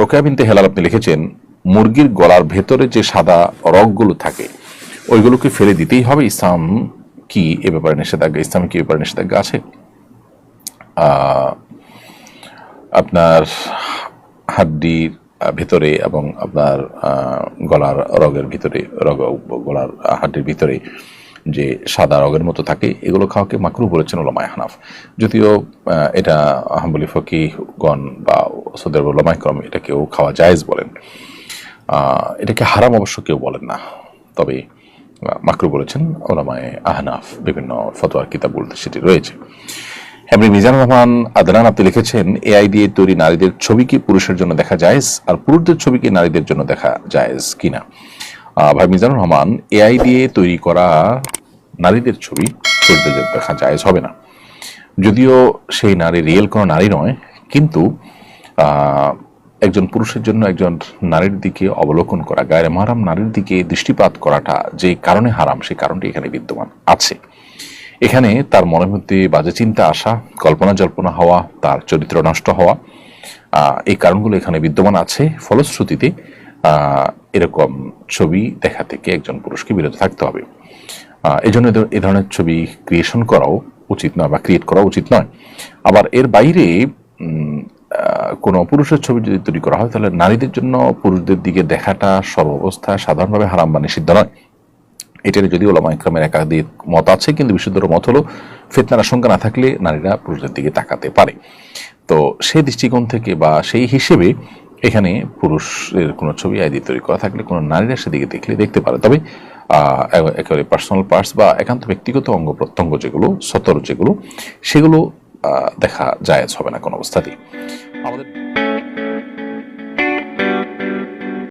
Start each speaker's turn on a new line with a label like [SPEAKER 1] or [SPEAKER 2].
[SPEAKER 1] রোকেয়া বিনতে হেলাল আপনি লিখেছেন, মুরগির গলার ভেতরে যে সাদা রগগুলো থাকে, ওইগুলোকে ফেলে দিতেই হবে। ইসলাম কি এ ব্যাপারে নিষেধাজ্ঞা? ইসলাম কি ব্যাপারে নিষেধাজ্ঞা আছে? আপনার হাড্ডির ভিতরে এবং আপনার গলার রগের ভিতরে, রগ, গলার হাড্ডির ভিতরে যে সাদা রগের মতো থাকে, এগুলো খাওয়াকে মাকরু বলেছেন ওলামায় হানাফ। যদিও এটা আহম্বলি ফকিগণ বা সৌদের ওলামায় ক্রম এটাকেও খাওয়া জায়েজ বলেন। এটাকে হারাম অবশ্য কেউ বলেন না। তবে মাকরু বলেছেন ওলামায় আহনাফ, বিভিন্ন ফতোয়ার কিতাবগুলোতে সেটি রয়েছে। এমনি মিজানুর রহমান আদনান আপনি লিখেছেন, এআই দিয়ে তৈরি নারীদের ছবি কি পুরুষের জন্য দেখা জায়েজ, আর পুরুষদের ছবি কি নারীদের জন্য দেখা জায়েজ কিনা? ভাই মিজানুর রহমান, এআই দিয়ে তৈরি করা নারীদের ছবি পুরুষদের দেখা জায়েজ হবে না। যদিও সেই নারী রিয়েল কোনো নারী নয়, কিন্তু একজন পুরুষের জন্য একজন নারীর দিকে অবলোকন করা, গায়ের মারাম নারীর দিকে দৃষ্টিপাত করাটা যে কারণে হারাম সেই কারণটি এখানে বিদ্যমান আছে। এখানে তার মনের মধ্যে বাজে চিন্তা আসা কল্পনা, জল্পনা হওয়া, তার চরিত্র নষ্ট হওয়া এই কারণগুলো এখানে বিদ্যমান আছে। ফলশ্রুতিতে এরকম ছবি দেখা থেকে একজন পুরুষকে বিরত থাকতে হবে। এই জন্য এ ধরনের ছবি ক্রিয়েশন করাও উচিত নয় বা ক্রিয়েট করা উচিত নয়। আবার এর বাইরে কোনো পুরুষের ছবি যদি তৈরি করা হয়, তাহলে নারীদের জন্য পুরুষদের দিকে দেখাটা সর্বাবস্থায় সাধারণভাবে হারাম বা নিষিদ্ধ নয়। এটার যদি ওলামা ইকরামের একাধিক মত আছে, কিন্তু বিশুদ্ধর মত হলো, ফেতনার আশঙ্কা না থাকলে নারীরা পুরুষদের দিকে তাকাতে পারে। তো সেই দৃষ্টিকোণ থেকে বা সেই হিসেবে এখানে পুরুষের কোনো ছবি আইডি তৈরি করা থাকলে, কোনো নারীরা সেদিকে দেখলে দেখতে পারে। তবে একেবারে পার্সোনাল পার্টস বা একান্ত ব্যক্তিগত অঙ্গ প্রত্যঙ্গ যেগুলো, সতর যেগুলো, সেগুলো দেখা যায় হবে না কোনো অবস্থাতেই। আমাদের